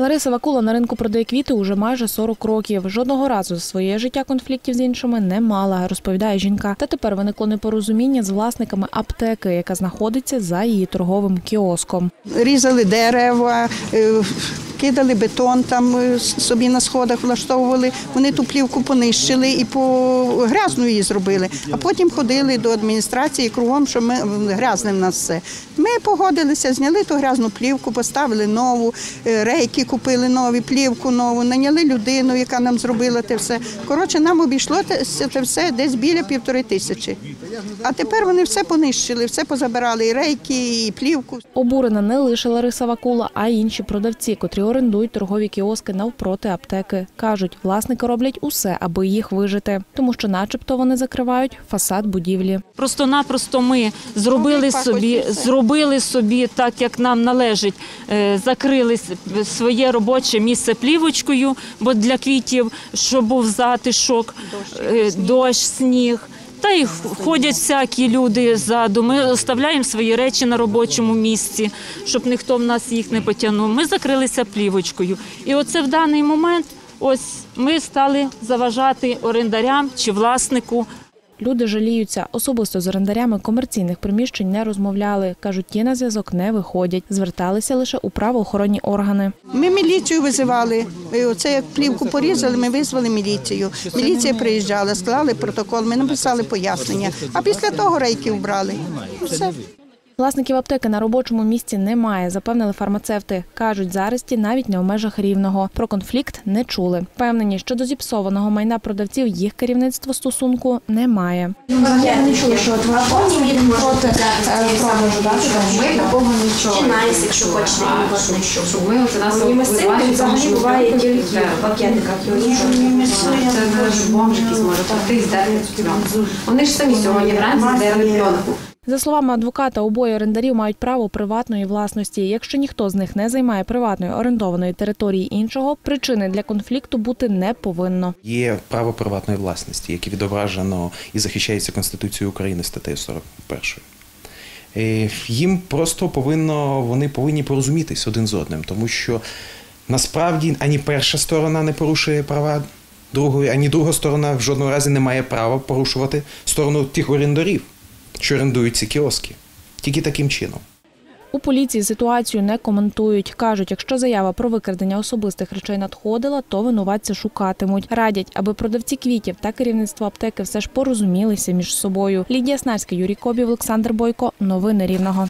Лариса Вакула на ринку продає квіти уже майже 40 років. Жодного разу за своє життя конфліктів з іншими не мала, розповідає жінка. Та тепер виникло непорозуміння з власниками аптеки, яка знаходиться за її торговим кіоском. різали дерева, е, кидали бетон там е, собі на сходах, влаштовували. Вони ту плівку понищили і по грязну її зробили. А потім ходили до адміністрації кругом, що ми грязне в нас все. Ми погодилися, зняли ту грязну плівку, поставили нову, е, рейки купили нові, плівку нову, наняли людину, яка нам зробила те все. Коротше, нам обійшло те все десь біля півтори тисячі. А тепер вони все понищили, все позабирали, і рейки, і плівку. Обурена не лише Лариса Вакула, а й інші продавці, котрі орендують торгові кіоски навпроти аптеки. Кажуть, власники роблять усе, аби їх вижити, тому що, начебто, вони закривають фасад будівлі. Просто-напросто ми зробили собі, зробили собі так, як нам належить. Е, Закрили с- своє робоче місце плівочкою, бо для квітів, щоб був затишок, е, дощ, сніг. Та й ходять всякі люди ззаду. Ми оставляємо свої речі на робочому місці, щоб ніхто в нас їх не потягнув. Ми закрилися плівочкою. І оце в даний момент ось ми стали заважати орендарям чи власнику Люди жаліються. Особисто з орендарями комерційних приміщень не розмовляли. кажуть, ті на зв'язок не виходять. Зверталися лише у правоохоронні органи. Ми міліцію визивали. Оце як плівку порізали, ми визвали міліцію. Міліція приїжджала, склали протокол, ми написали пояснення. А після того рейки вбрали. Все. Власників аптеки на робочому місці немає, запевнили фармацевти. Кажуть, зараз ті навіть не в межах рівного. Про конфлікт не чули. Впевнені, що до зіпсованого майна продавців їх керівництво стосунку немає. Я не чула, що от проти продажу, да, Ми такого нічого. Чи найс, якщо хочете, ми Мені взагалі буває тільки в пакетиках. Це навіть бомж якийсь може прийти і здерти цю пленку. Вони ж самі сьогодні вранці здерли пленку. За словами адвоката, обоє орендарів мають право приватної власності. Якщо ніхто з них не займає приватної орендованої території іншого, причини для конфлікту бути не повинно. Є право приватної власності, яке відображено і захищається Конституцією України статтею 41. Е, Їм просто повинно, вони повинні порозумітись один з одним, тому що насправді ані перша сторона не порушує права другої, ані друга сторона в жодному разі не має права порушувати сторону тих орендарів, що орендують ці кіоски. Тільки таким чином. У поліції ситуацію не коментують. кажуть, якщо заява про викрадення особистих речей надходила, то винуватця шукатимуть. Радять, аби продавці квітів та керівництво аптеки все ж порозумілися між собою. Лідія Снарська, Юрій Кобів, Олександр Бойко. Новини Рівного.